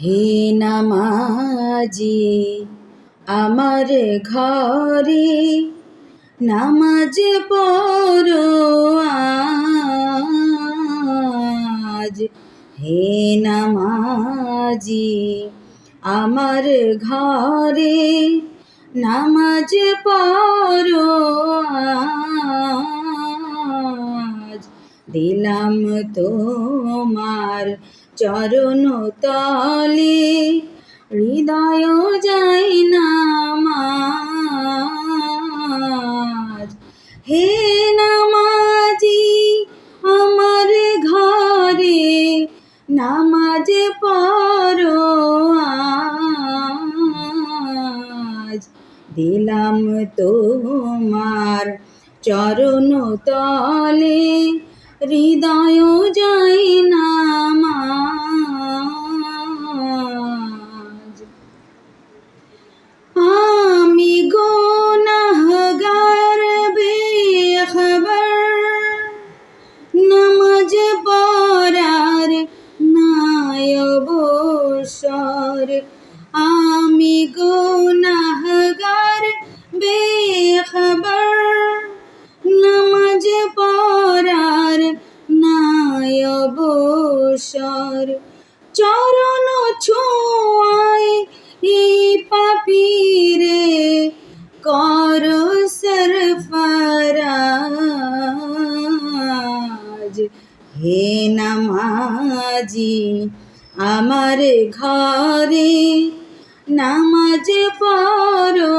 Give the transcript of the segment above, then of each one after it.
হে নামাজি, আমার ঘরে নামাজ পড়ো আজ। হে নামাজি, আমার ঘরে নামাজ পড়ো আজ। দিলাম তোমার চরণ তলে হৃদয় যাই নামাজ। হে নামাজি, আমার ঘরে নামাজ আজ। দিলাম তোমার চরণ তলে হৃদয় যাই নামাজ আমি গোনাহগার নামাজ পড়ার আমি গোনাহগার বেখবর নায়বসর চরণ ছোঁয়ায় এই পাপিরে কর সরফরাজ হে নামাজি আমার ঘরে নামাজ পড়ো।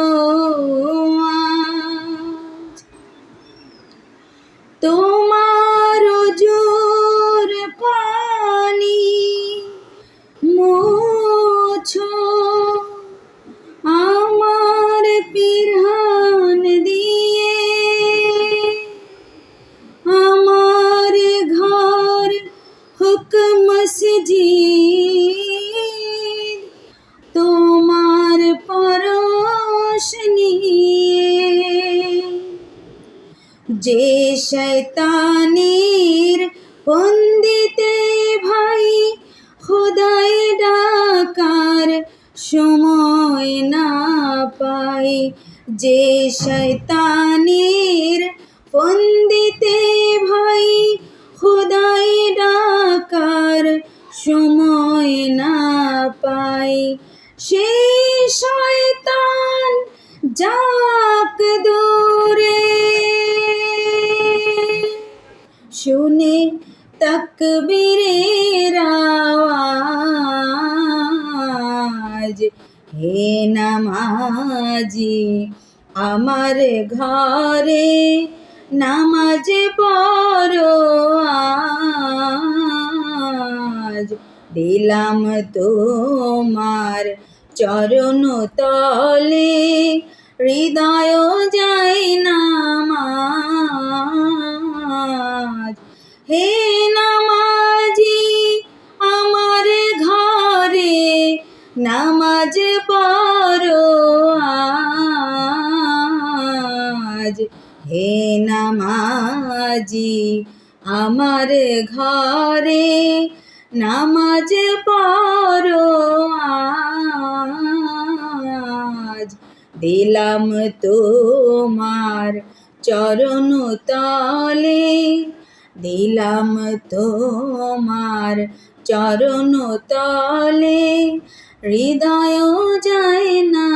যে শয়তানের বন্দিতে ভাই খোদাই ডাকার সময় না পাই। যে শয়তানের বন্দিতে ভাই খোদাই ডাকার সময় না পাই। সেই শয়তান যাক দূরে শুনে তকবীরের আওয়াজ, হে নামাজি, আমার ঘরে নামাজ পড়ো আজ। দিলাম তোমার চরণ তলে, হৃদয় যাই নামাজ। হে নামাজি, আমার ঘরে নামাজ পড়ো আজ। হে নামাজি, আমার ঘরে নামাজ পড়ো আজ। দিলাম তোমার চরণ তলে দিলাম তোমার চরণ তলে হৃদয় যায় না